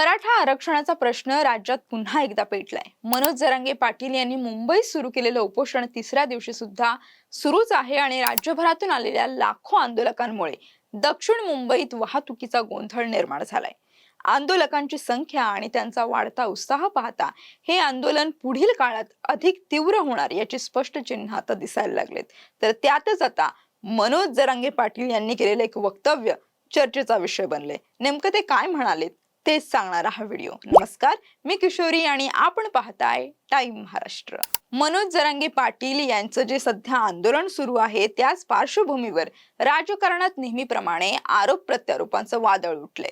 मराठा आरक्षणाचा प्रश्न राज्यात पुन्हा एकदा पेटलाय. मनोज जरांगे पाटील यांनी मुंबईत सुरू केलेलं उपोषण तिसऱ्या दिवशी सुद्धा सुरूच आहे आणि राज्यभरातून आलेल्या लाखो आंदोलकांमुळे दक्षिण मुंबईत वाहतुकीचा गोंधळ निर्माण झालाय. आंदोलकांची संख्या आणि त्यांचा वाढता उत्साह पाहता हे आंदोलन पुढील काळात अधिक तीव्र होणार याची स्पष्ट चिन्ह आता दिसायला लागलेत. तर त्यातच आता मनोज जरांगे पाटील यांनी केलेलं एक वक्तव्य चर्चेचा विषय बनले नेमकं ते काय म्हणालेत? तेच सांगणारा हा व्हिडिओ. नमस्कार मी किशोरी आणि आपण पाहताय टाइम महाराष्ट्र. मनोज जरांगे पाटील यांचं जे सध्या आंदोलन सुरू आहे त्याच पार्श्वभूमीवर राजकारणात नेहमीप्रमाणे आरोप प्रत्यारोपांचं वादळ उठले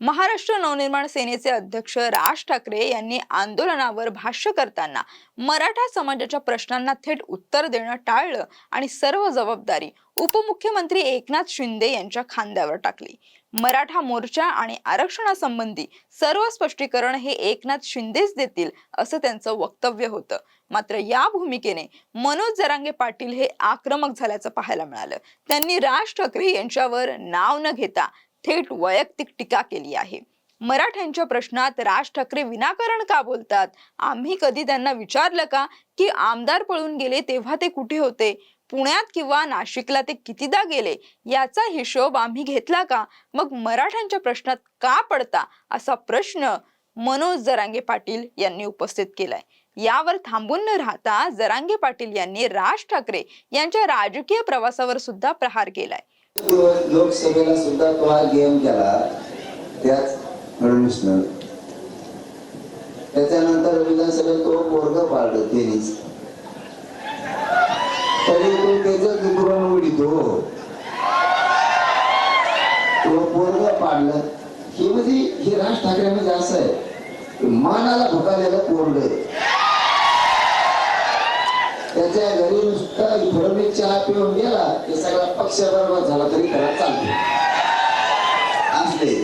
महाराष्ट्र नवनिर्माण सेनेचे अध्यक्ष राज ठाकरे यांनी आंदोलनावर भाष्य करताना मराठा समाजाच्या प्रश्नांना थेट उत्तर देणं टाळलं आणि सर्व जबाबदारी उपमुख्यमंत्री एकनाथ शिंदे यांच्या खांद्यावर टाकली. मराठा मोर्चा आणि आरक्षणासंबंधी सर्व स्पष्टीकरण हे एकनाथ शिंदेच देतील असं त्यांचं वक्तव्य होतं. मात्र या भूमिकेने मनोज जरांगे पाटील हे आक्रमक झाल्याचं पाहायला मिळालं. त्यांनी राज ठाकरे यांच्यावर नाव न घेता थेट वैयक्तिक टीका केली आहे. मराठ्यांच्या प्रश्नात राज ठाकरे विनाकारण का बोलतात? आम्ही कधी त्यांना विचारलं का की आमदार पळून गेले तेव्हा ते कुठे होते? पुण्यात किंवा नाशिकला ते कितीदा गेले? याचा हिशोब आम्ही घेतला का? मग मराठ्यांच्या प्रश्नात का पडता? असा प्रश्न मनोज जरांगे पाटील यांनी उपस्थित केलाय. यावर थांबून न राहता जरांगे पाटील यांनी राज ठाकरे यांच्या राजकीय प्रवासावर सुद्धा प्रहार केलाय. लोकसभेला सुद्धा तो हा गेम केला. त्याच फडणवीसनं त्याच्यानंतर विधानसभेत तो पोरग पाळलं त्यांनीच तरी तो त्याच दुकान उडितो हो. तो पोरग पाडलं. ही म्हणजे हे राज ठाकरे म्हणजे असं आहे. मानाला भुकालेलं पोरग. त्याच्या घरी नुसता फडणवीस चहा पिऊन गेला की सगळा पक्ष बरोबर झाला तरी खरा चालतो असले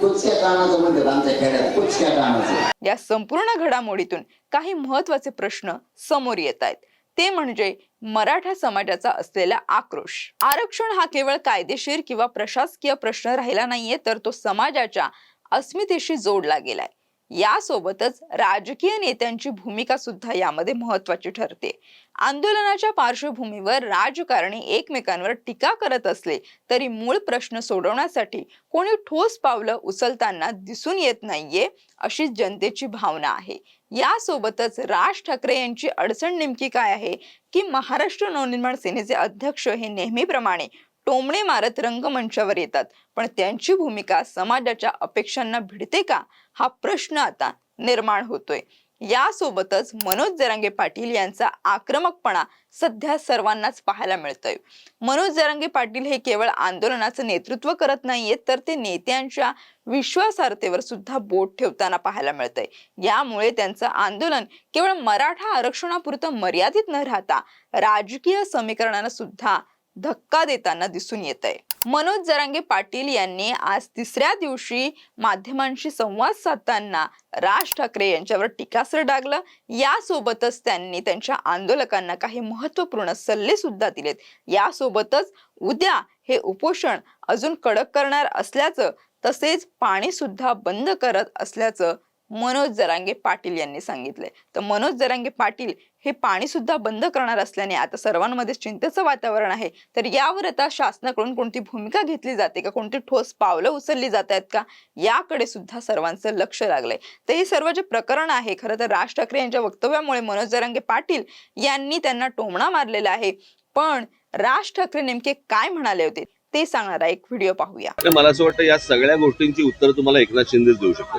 कुचक्या कानाचं म्हणतात आमच्या खेड्यात कुचक्या कानाचं. या संपूर्ण घडामोडीतून काही महत्त्वाचे प्रश्न समोर येत आहेत. ते म्हणजे मराठा समाजाचा असलेला आक्रोश. आरक्षण हा केवळ कायदेशीर किंवा प्रशासकीय प्रश्न राहिला नाहीये तर तो समाजाच्या अस्मितेशी जोडला गेलाय. यासोबतच राजकीय नेत्यांची भूमिका सुद्धा यामध्ये महत्वाची ठरते. आंदोलनाच्या पार्श्वभूमीवर राजकारणी एकमेकांवर टीका करत असले तरी मूळ प्रश्न सोडवण्यासाठी कोणी ठोस पावलं उचलताना दिसून येत नाहीये अशी जनतेची भावना आहे. यासोबतच राज ठाकरे यांची अडचण नेमकी काय आहे की महाराष्ट्र नवनिर्माण सेनेचे अध्यक्ष हे नेहमीप्रमाणे टोमणे मारत रंगमंचावर येतात. पण त्यांची भूमिका समाजाच्या अपेक्षांना भिडते का? हा प्रश्न आता निर्माण होतोय. यासोबतच मनोज जरांगे पाटील यांचा आक्रमकपणा सध्या सर्वांनाच पाहायला मिळतोय. मनोज जरांगे पाटील हे केवळ आंदोलनाचं नेतृत्व करत नाहीयेत तर ते नेत्यांच्या विश्वासार्हतेवर सुद्धा बोट ठेवताना पाहायला मिळतंय. यामुळे त्यांचं आंदोलन केवळ मराठा आरक्षणापुरतं मर्यादित न राहता राजकीय समीकरणानं सुद्धा धक्का देताना दिसून येत आहे मनोज जरांगे पाटील यांनी आज तिसऱ्या दिवशी माध्यमांशी संवाद साधताना राज ठाकरे यांच्यावर टीकास्त्र डागलं. यासोबतच त्यांनी त्यांच्या आंदोलकांना काही महत्त्वपूर्ण सल्ले सुद्धा दिलेत. यासोबतच उद्या हे उपोषण अजून कडक करणार असल्याचं तसेच पाणी सुद्धा बंद करत असल्याचं मनोज जरांगे पाटील यांनी सांगितलंय. तर मनोज जरांगे पाटील हे पाणी सुद्धा बंद करणार असल्याने आता सर्वांमध्ये चिंतेचं वातावरण आहे. तर यावर आता शासनाकडून कोणती भूमिका घेतली जाते का? कोणती ठोस पावलं उचलली जात आहेत का? याकडे सुद्धा सर्वांचं लक्ष लागलंय. तर हे सर्व जे प्रकरण आहे खरं तर राज ठाकरे यांच्या वक्तव्यामुळे मनोज जरांगे पाटील यांनी त्यांना टोमणा मारलेला आहे. पण राज ठाकरे नेमके काय म्हणाले होते ते सांगणारा एक व्हिडिओ पाहूया. मला असं वाटतं या सगळ्या गोष्टींची उत्तर तुम्हाला एकनाथ शिंदेच देऊ शकतो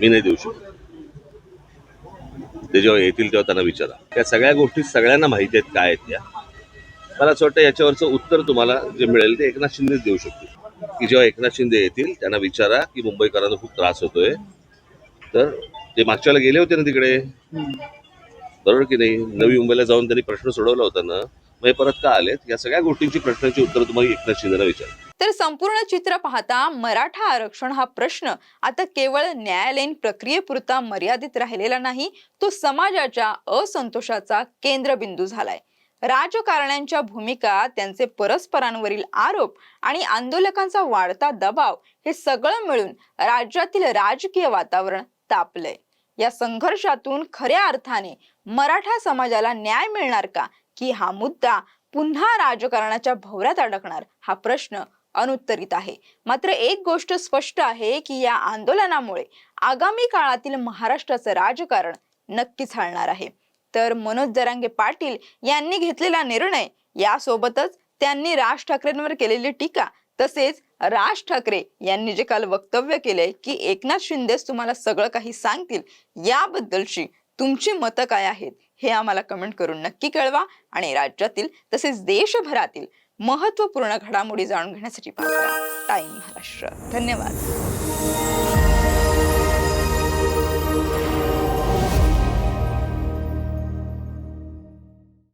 मी नाही देऊ शकत. ते जेव्हा येतील तेव्हा त्यांना विचारा. त्या सगळ्या गोष्टी सगळ्यांना माहिती आहेत काय आहेत त्या. मला असं वाटतं याच्यावरचं उत्तर तुम्हाला जे मिळेल ते एकनाथ शिंदेच देऊ शकतील. की जेव्हा एकनाथ शिंदे येतील त्यांना विचारा की मुंबईकरांना खूप त्रास होतोय. तर ते मागच्या वेळेला गेले होते ना तिकडे? बरोबर की नाही? नवी मुंबईला जाऊन त्यांनी प्रश्न सोडवला होता ना. मग हे परत का आलेत? या सगळ्या गोष्टींची प्रश्नांची उत्तर तुम्हाला एकनाथ शिंदेला विचारा. तर संपूर्ण चित्र पाहता मराठा आरक्षण हा प्रश्न आता केवळ न्यायालयीन प्रक्रियेपुरता मर्यादित राहिलेला नाही तो समाजाच्या असंतोषाचा केंद्रबिंदू झालाय. राजकारण्यांच्या भूमिका त्यांचे परस्परांवरील आरोप आणि आंदोलकांचा वाढता दबाव हे सगळं मिळून राज्यातील राजकीय वातावरण तापलंय. या संघर्षातून खऱ्या अर्थाने मराठा समाजाला न्याय मिळणार का? की हा मुद्दा पुन्हा राजकारणाच्या भोवऱ्यात अडकणार? हा प्रश्न अनुत्तरित आहे. मात्र एक गोष्ट स्पष्ट आहे की या आंदोलनामुळे आगामी काळातील महाराष्ट्राचं राजकारण नक्कीच हलणार आहे. तर मनोज जरांगे पाटील यांनी घेतलेला निर्णय यासोबतच त्यांनी राज ठाकरेंवर केलेली टीका तसेच राज ठाकरे यांनी जे काल वक्तव्य केले की एकनाथ शिंदेच तुम्हाला सगळं काही सांगतील याबद्दलची तुमची मतं काय आहेत हे आम्हाला कमेंट करून नक्की कळवा आणि राज्यातील तसेच देशभरातील महत्त्वपूर्ण घडामोडी जाणून घेण्यासाठी पाहूया टाइम महाराष्ट्र. धन्यवाद.